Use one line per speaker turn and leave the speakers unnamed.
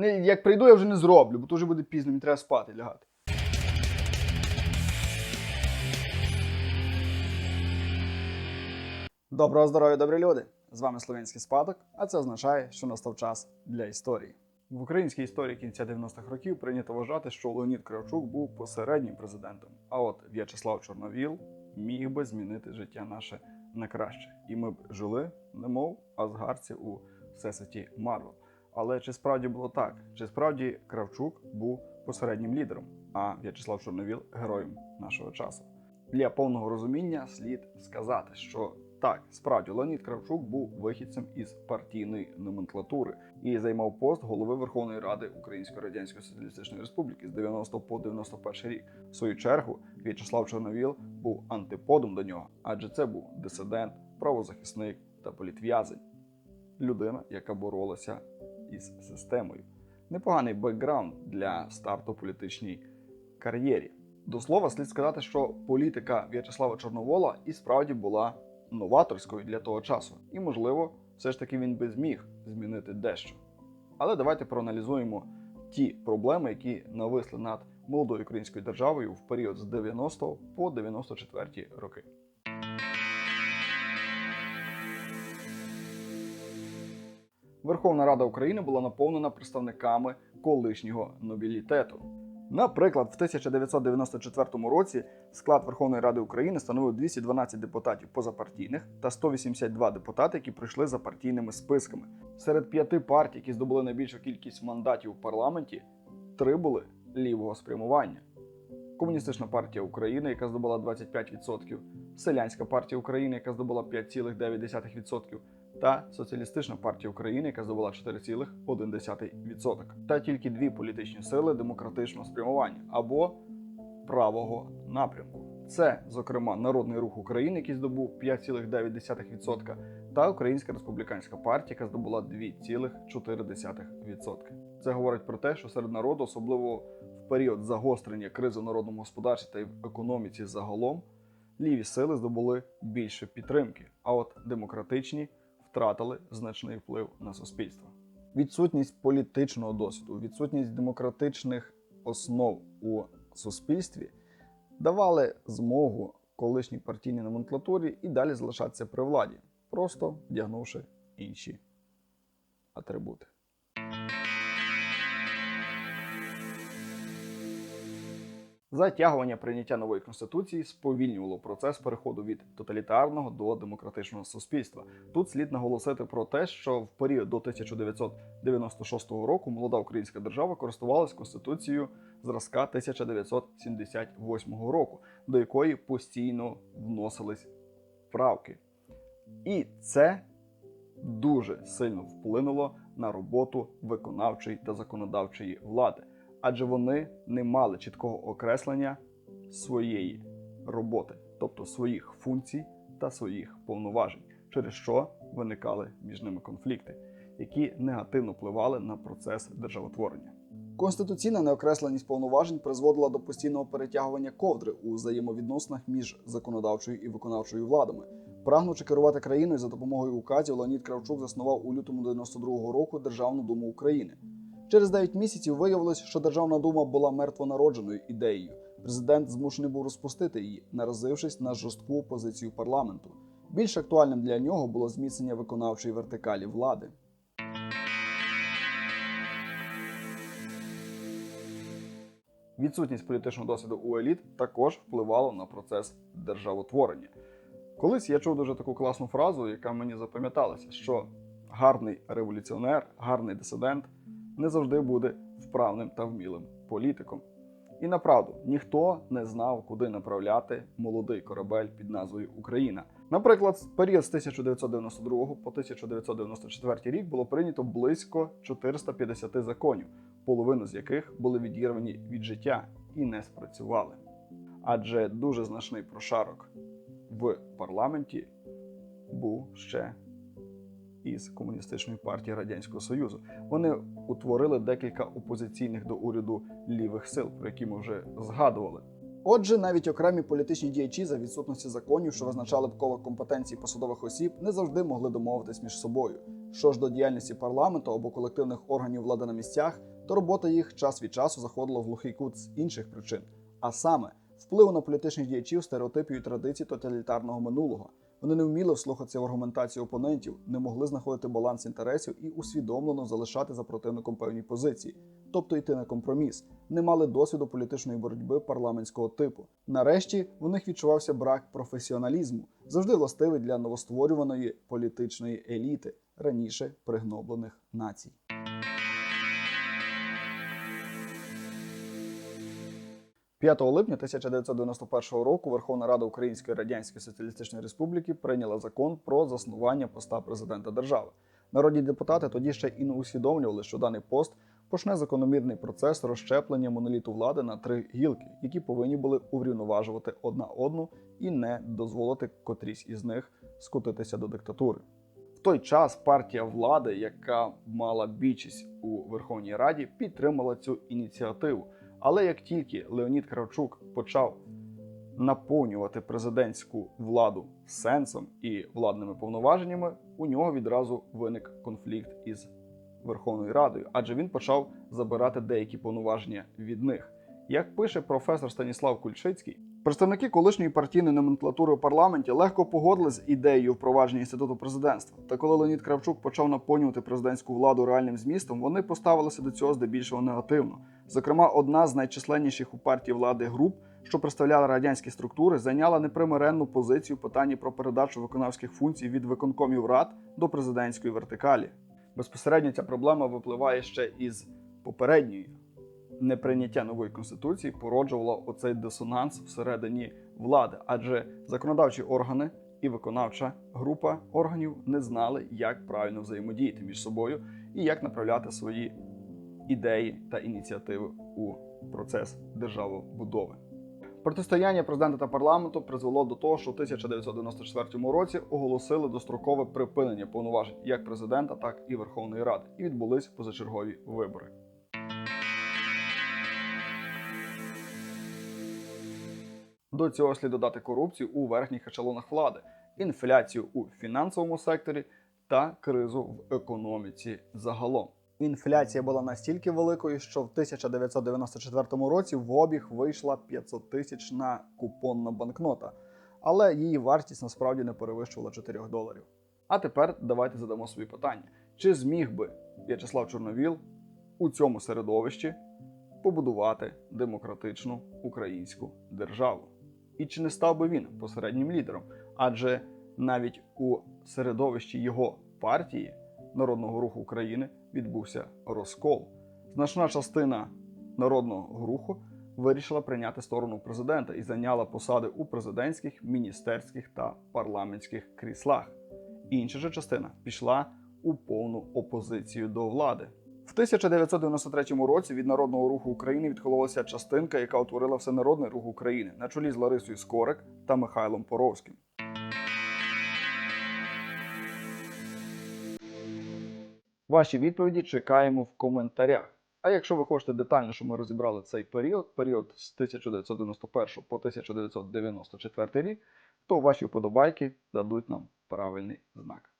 Не, Як прийду, я вже не зроблю, бо то вже буде пізно, мені треба спати лягати. Доброго здоров'я, добрі люди! З вами Слов'янський спадок, а це означає, що настав час для історії. В українській історії кінця 90-х років прийнято вважати, що Леонід Кравчук був посереднім президентом. А от В'ячеслав Чорновіл міг би змінити життя наше на краще. І ми б жили, немов азгарці у всесвіті Марвел. Але чи справді було так? Чи справді Кравчук був посереднім лідером, а В'ячеслав Чорновіл героєм нашого часу? Для повного розуміння слід сказати, що так, справді Леонід Кравчук був вихідцем із партійної номенклатури і займав пост голови Верховної Ради Української Радянської Соціалістичної Республіки з 90 по 91 рік. В свою чергу В'ячеслав Чорновіл був антиподом до нього, адже це був дисидент, правозахисник та політв'язень. Людина, яка боролася із системою. Непоганий бекграунд для старту політичній кар'єрі. До слова, слід сказати, що політика В'ячеслава Чорновола і справді була новаторською для того часу, і, можливо, все ж таки він би зміг змінити дещо. Але давайте проаналізуємо ті проблеми, які нависли над молодою українською державою в період з 90 по 94 роки. Верховна Рада України була наповнена представниками колишнього нобілітету. Наприклад, в 1994 році склад Верховної Ради України становив 212 депутатів позапартійних та 182 депутати, які пройшли за партійними списками. Серед п'яти партій, які здобули найбільшу кількість мандатів у парламенті, три були лівого спрямування. Комуністична партія України, яка здобула 25%, Селянська партія України, яка здобула 5,9%, та Соціалістична партія України, яка здобула 4,1%. Та тільки дві політичні сили демократичного спрямування або правого напрямку. Це, зокрема, Народний рух України, який здобув 5,9%, та Українська республіканська партія, яка здобула 2,4%. Це говорить про те, що серед народу, особливо в період загострення кризи в народному господарстві та в економіці загалом, ліві сили здобули більше підтримки, а от демократичні втратили значний вплив на суспільство. Відсутність політичного досвіду, відсутність демократичних основ у суспільстві давали змогу колишній партійній номенклатурі і далі залишатися при владі, просто вдягнувши інші атрибути. Затягування прийняття нової конституції сповільнювало процес переходу від тоталітарного до демократичного суспільства. Тут слід наголосити про те, що в період до 1996 року молода українська держава користувалась конституцією зразка 1978 року, до якої постійно вносились правки. І це дуже сильно вплинуло на роботу виконавчої та законодавчої влади адже вони не мали чіткого окреслення своєї роботи, тобто своїх функцій та своїх повноважень, через що виникали між ними конфлікти, які негативно впливали на процес державотворення. Конституційна неокресленість повноважень призводила до постійного перетягування ковдри у взаємовідносинах між законодавчою і виконавчою владами. Прагнучи керувати країною за допомогою указів, Леонід Кравчук заснував у лютому 92-го року Державну думу України. Через 9 місяців виявилось, що Державна дума була мертвонародженою ідеєю. Президент змушений був розпустити її, наразившись на жорстку позицію парламенту. Більш актуальним для нього було зміцнення виконавчої вертикалі влади. Відсутність політичного досвіду у еліт також впливала на процес державотворення. Колись я чув дуже таку класну фразу, яка мені запам'яталася, що гарний революціонер, гарний дисидент не завжди буде вправним та вмілим політиком. І направду ніхто не знав, куди направляти молодий корабель під назвою Україна. Наприклад, в період з 1992 по 1994 рік було прийнято близько 450 законів, половину з яких були відірвані від життя і не спрацювали. Адже дуже значний прошарок в парламенті був ще із комуністичної партії Радянського Союзу. Вони утворили декілька опозиційних до уряду лівих сил, про які ми вже згадували. Отже, навіть окремі політичні діячі за відсутності законів, що визначали б коло компетенцій посадових осіб, не завжди могли домовитись між собою. Що ж до діяльності парламенту або колективних органів влади на місцях, то робота їх час від часу заходила в глухий кут з інших причин, а саме впливу на політичних діячів, стереотипів і традицій тоталітарного минулого. Вони не вміли вслухатися в аргументацію опонентів, не могли знаходити баланс інтересів і усвідомлено залишати за противником певні позиції, тобто йти на компроміс, не мали досвіду політичної боротьби парламентського типу. Нарешті в них відчувався брак професіоналізму, завжди властивий для новостворюваної політичної еліти раніше пригноблених націй. – 5 липня 1991 року Верховна Рада Української Радянської Соціалістичної Республіки прийняла закон про заснування поста президента держави. Народні депутати тоді ще і не усвідомлювали, що даний пост почне закономірний процес розщеплення моноліту влади на три гілки, які повинні були урівноважувати одна одну і не дозволити котрійсь із них скотитися до диктатури. В той час партія влади, яка мала більшість у Верховній Раді, підтримала цю ініціативу. Але як тільки Леонід Кравчук почав наповнювати президентську владу сенсом і владними повноваженнями, у нього відразу виник конфлікт із Верховною Радою, адже він почав забирати деякі повноваження від них. Як пише професор Станіслав Кульчицький, представники колишньої партійної номенклатури у парламенті легко погодились з ідеєю впровадження інституту президентства. Та коли Леонід Кравчук почав наповнювати президентську владу реальним змістом, вони поставилися до цього здебільшого негативно. Зокрема, одна з найчисленніших у партії влади груп, що представляла радянські структури, зайняла непримиренну позицію в питанні про передачу виконавських функцій від виконкомів рад до президентської вертикалі. Безпосередньо ця проблема випливає ще із попередньої. Неприйняття нової конституції породжувало оцей дисонанс всередині влади, адже законодавчі органи і виконавча група органів не знали, як правильно взаємодіяти між собою і як направляти свої ідеї та ініціативи у процес державобудови. Протистояння президента та парламенту призвело до того, що в 1994 році оголосили дострокове припинення повноважень як президента, так і Верховної Ради, і відбулись позачергові вибори. До цього слід додати корупцію у верхніх ешелонах влади, інфляцію у фінансовому секторі та кризу в економіці загалом. Інфляція була настільки великою, що в 1994 році в обіг вийшла 500 тисячна купонна банкнота, але її вартість насправді не перевищувала 4 доларів. А тепер давайте задамо собі питання: чи зміг би В'ячеслав Чорновіл у цьому середовищі побудувати демократичну українську державу? І чи не став би він посереднім лідером? Адже навіть у середовищі його партії Народного руху України відбувся розкол. Значна частина народного руху вирішила прийняти сторону президента і зайняла посади у президентських, міністерських та парламентських кріслах. Інша же частина пішла у повну опозицію до влади. В 1993 році від Народного руху України відхилилася частинка, яка утворила Всенародний рух України на чолі з Ларисою Скорик та Михайлом Поровським. Ваші відповіді чекаємо в коментарях. А якщо ви хочете детально, щоб ми розібрали цей період, період з 1991 по 1994 рік, то ваші вподобайки дадуть нам правильний знак.